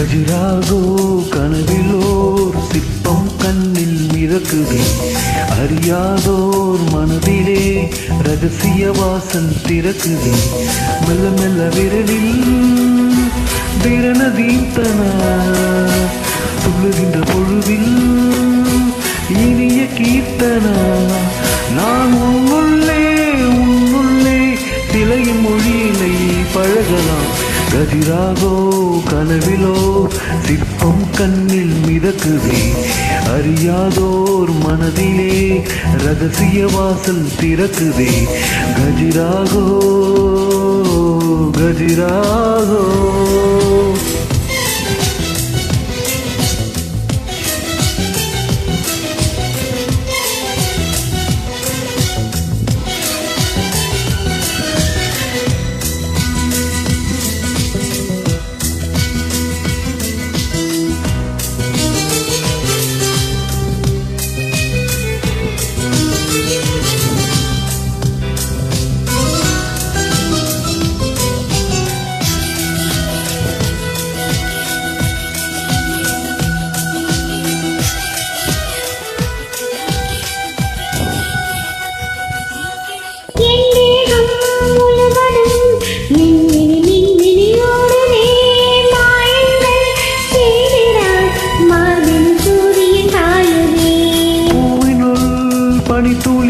கதிராகோ கனவிலோர் சிற்பம் கண்ணில் மிதக்குதே. அறியாதோர் மனதிலே ரகசிய வாசல் திறக்குதே. மெல்ல மெல்ல விரலில் திறனதீத்தன துள்ளுகின்ற பொழுதில் இனிய கீர்த்தன. நான் உன்னுள்ளே உன்னுள்ளே சிலையின் மொழியினை பழகலாம். கதிராகோ கனவிலோ சிற்பம் கண்ணில் மிதக்குதே அறியாதோர் மனதிலே ரகசிய வாசல் திறக்குதே கஜிராகோ கஜிராகோ. y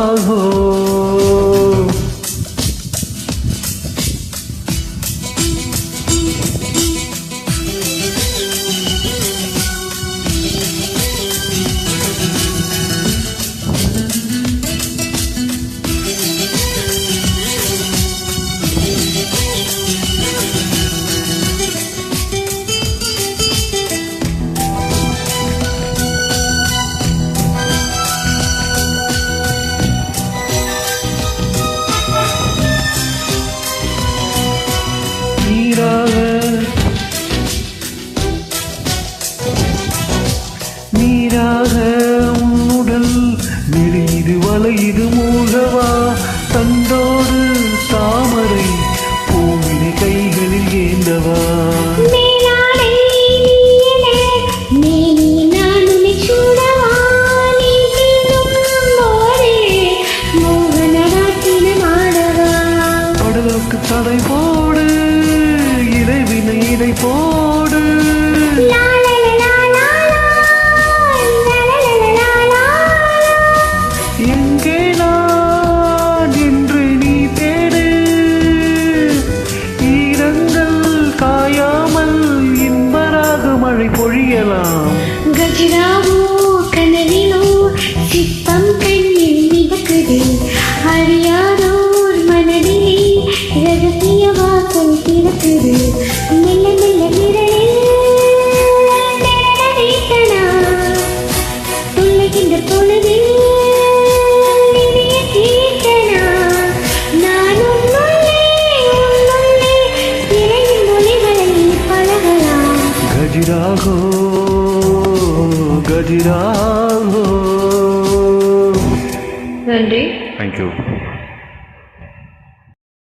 লাভ இணையாக உன்னுடல் நெறிது வலையுது மூலவா தந்தோடு தாமரை பூவினை கைகளில் ஏந்தவா? தலை போடு இறைவினை இதை போடு. கஜராவோ கனவிலோ சிற்பம் கண்ணில் மிதக்குது அறியாதோர் மனதிலே ரகசிய வாசல் திறக்குது. மெல்ல மெல்ல விரலில் நிழலடித்தனா. துள்ளுகின்ற గజరాహో తండ్రి థ్యాంక్ యూ